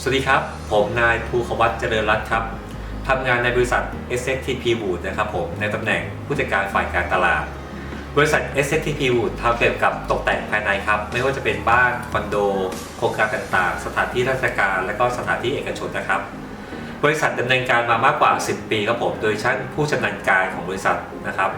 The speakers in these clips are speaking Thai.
สวัสดีครับ ผมนายภูขวัตเจริญรัตน์ครับทำงานในบริษัท SXTP Wood นะครับผมในตำแหน่งผู้จัดการฝ่ายการตลาด บริษัท SXTP Wood ทำเกี่ยวกับตกแต่งภายในครับ ไม่ว่าจะเป็นบ้านคอนโด โครงการต่างๆ สถานที่ราชการ และก็สถานที่เอกชนนะครับ บริษัทดำเนินการมามากกว่า 10 ปีครับผม โดยชั้นผู้ชำนาญการของบริษัทนะครับ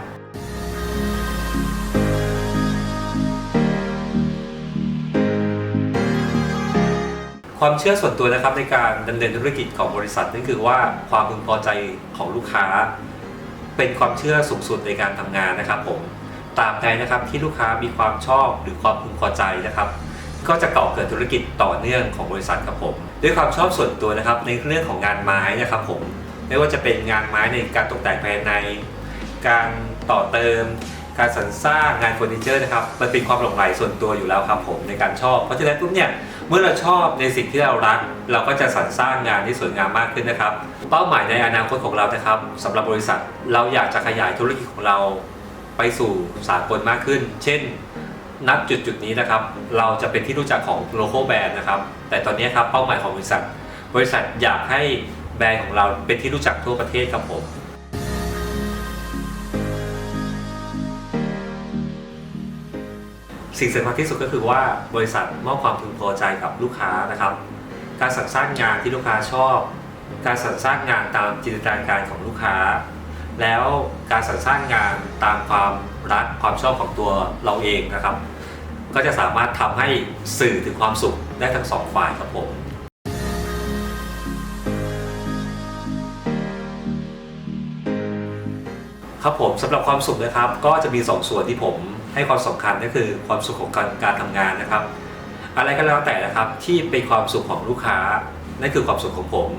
ความเชื่อส่วนตัวนะครับในการดำเนินธุรกิจของบริษัทนั่นคือว่าความพึงพอใจของลูกค้า เป็นความเชื่อสูงสุดในการทำงานนะครับผมตาบใดนะครับที่ลูกค้ามีความชอบหรือความพึงพอใจนะครับ ก็จะก่อเกิดธุรกิจต่อเนื่องของบริษัทครับผมด้วยความชอบส่วนตัวนะครับในเรื่องของงานไม้นะครับผมไม่ว่าจะเป็นงานไม้ในการตกแต่งภายใน การต่อเติม การสรรสร้างงานเฟอร์นิเจอร์นะครับมันเป็นความหลงใหลส่วนตัวอยู่แล้วครับผมในการชอบเพราะฉะนั้นปุ๊บเนี่ย เมื่อเราชอบในสิ่งที่เรารัก เราก็จะสรรสร้างงานที่สวยงามมากขึ้นนะครับ เป้าหมายในอนาคตของเรานะครับสำหรับบริษัทเราอยากจะขยายธุรกิจของเราไปสู่สากลมากขึ้น เช่นนับจุดจุดนี้นะครับ เราจะเป็นที่รู้จักของโลโก้แบรนด์นะครับ แต่ตอนนี้ครับเป้าหมายของบริษัท บริษัทอยากให้แบรนด์ของเราเป็นที่รู้จักทั่วประเทศครับผม สิ่งสำคัญที่สุดก็คือว่าบริษัทมอบความพึงพอใจกับลูกค้านะครับ การสรรสร้างงานที่ลูกค้าชอบ การสรรสร้างงานตามจินตนาการของลูกค้า แล้วการสรรสร้างงานตามความรักความชอบของตัวเราเองนะครับ ก็จะสามารถทำให้สื่อถึงความสุขได้ทั้งสองฝ่ายครับผมครับผมสำหรับความสุขนะครับ ก็จะมี 2ส่วนที่ผม ให้ความสำคัญก็คือความสุขของการการทำงานนะครับ อะไรก็แล้วแต่นะครับที่เป็นความสุขของลูกค้านั่นคือความสุขของผม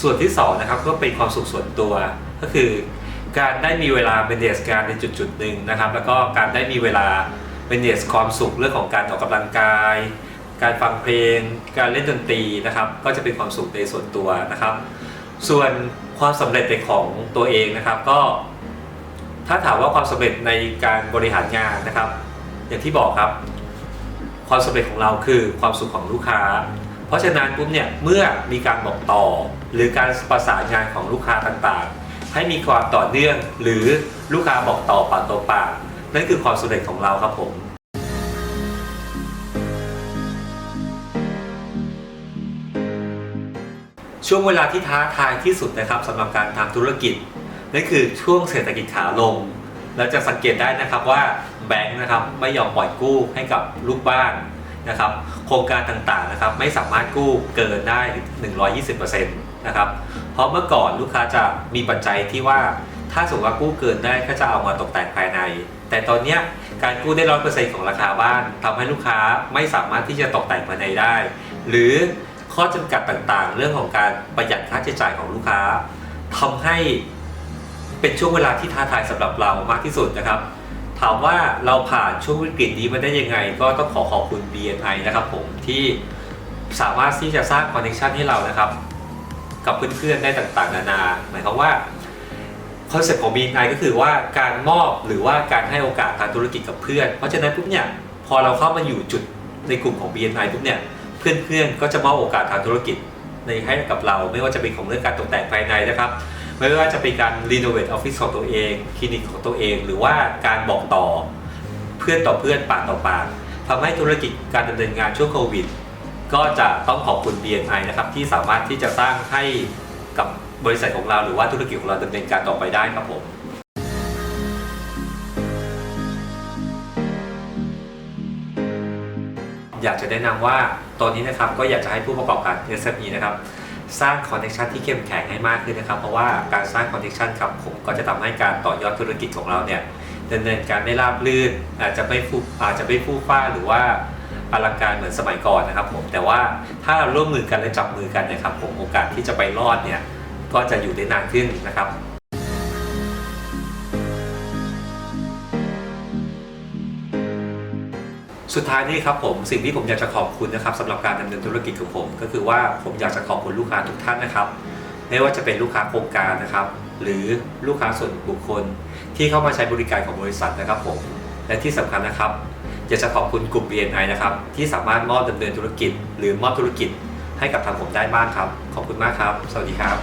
ส่วนที่สองนะครับก็เป็นความสุขส่วนตัว ก็คือ การได้มีเวลาเป็นเดสการในจุดจุดหนึ่งนะครับ แล้วก็การได้มีเวลาเป็นเดสความสุขเรื่องของการออกกำลังกาย การฟังเพลง การเล่นดนตรีนะครับ ก็จะเป็นความสุขในส่วนตัวนะครับ ส่วนความสำเร็จในของตัวเองนะครับ ก็ ถ้าถามว่าความสำเร็จในการบริหารงานนะครับ อย่างที่บอกครับ ความสำเร็จของเราคือความสุขของลูกค้า เพราะฉะนั้นปุ๊บเนี่ยเมื่อมีการบอกต่อ หรือการประสานงานของลูกค้าต่างๆ ให้มีความต่อเนื่องหรือลูกค้าบอกต่อปากต่อปากนั่นคือความสำเร็จของเราครับผมช่วงเวลาที่ท้าทายที่สุดนะครับสำหรับการทำธุรกิจ นั่นคือช่วงเศรษฐกิจขาลงเราจะสังเกตได้นะครับว่าแบงค์นะครับไม่ยอมปล่อยกู้ให้กับลูกบ้านนะครับ โครงการต่างๆนะครับไม่สามารถกู้เกินได้ 120%นะครับ เพราะเมื่อก่อนลูกค้าจะมีปัจจัยที่ว่าถ้าสมมติว่ากู้เกินได้ก็จะเอามาตกแต่งภายใน แต่ตอนนี้การกู้ได้ร้อยเปอร์เซ็นต์ของราคาบ้านทำให้ลูกค้าไม่สามารถที่จะตกแต่งภายในได้ หรือข้อจำกัดต่างๆ เรื่องของการประหยัดค่าใช้จ่ายของลูกค้าทำให้ เป็นช่วงเวลาที่ท้าทายสำหรับเรามากที่สุดนะครับ ถามว่าเราผ่านช่วงวิกฤตนี้มาได้ยังไง ก็ต้องขอขอบคุณ BNI นะครับผมที่สามารถที่จะสร้างคอนเนคชันให้เรานะครับ กับเพื่อนๆได้ต่างๆ นานา หมายความว่าคอนเซ็ปต์ของ BNI ก็คือว่าการมอบหรือว่าการให้โอกาสทางธุรกิจกับเพื่อน เพราะฉะนั้นปุ๊บเนี่ยพอเราเข้ามาอยู่จุดในกลุ่มของ BNI ปุ๊บเนี่ยเพื่อนๆก็จะมอบโอกาสทางธุรกิจในให้กับเราไม่ว่าจะเป็นของเรื่องการตกแต่งภายในนะครับ ไม่ว่าจะเป็นการรีโนเวทออฟฟิศของตัวเองคลินิกของตัวเอง หรือว่าการบอกต่อเพื่อนต่อเพื่อนปากต่อปากทำให้ธุรกิจการดำเนินงานช่วงโควิด ก็จะต้องขอบคุณ BNI นะครับที่สามารถที่จะสร้างให้กับบริษัทของเราหรือว่าธุรกิจของเราดำเนินการต่อไปได้ครับผมอยากจะแนะนำว่าตอนนี้นะครับก็อยากจะให้ผู้ประกอบการ SME นะครับ สร้างคอนเนคชันที่เข้มแข็งให้มากขึ้นนะครับ เพราะว่าการสร้างคอนเนคชันครับผมก็จะทำให้การต่อยอดธุรกิจของเราเนี่ยดำเนินการไม่ราบรื่นอาจจะไม่ฟูอาจจะไม่ฟู่ฟ้าหรือว่าอลังการเหมือนสมัยก่อนนะครับผมแต่ว่าถ้าเราร่วมมือกันและจับมือกันนะครับผมโอกาสที่จะไปรอดเนี่ยก็จะอยู่ได้นานขึ้นนะครับ สุดท้ายนี่ครับผมสิ่งที่ผมอยากจะขอบคุณนะครับสำหรับการดำเนินธุรกิจของผม ก็คือว่าผมอยากจะขอบคุณลูกค้าทุกท่านนะครับ ไม่ว่าจะเป็นลูกค้าโครงการนะครับ หรือลูกค้าส่วนบุคคล ที่เข้ามาใช้บริการของบริษัทนะครับผมและที่สำคัญนะครับ อยากจะขอบคุณกลุ่ม BNI นะครับที่สามารถมอบดำเนินธุรกิจ หรือมอบธุรกิจให้ให้กับทางผมได้บ้างครับ ขอบคุณมากครับ สวัสดีครับ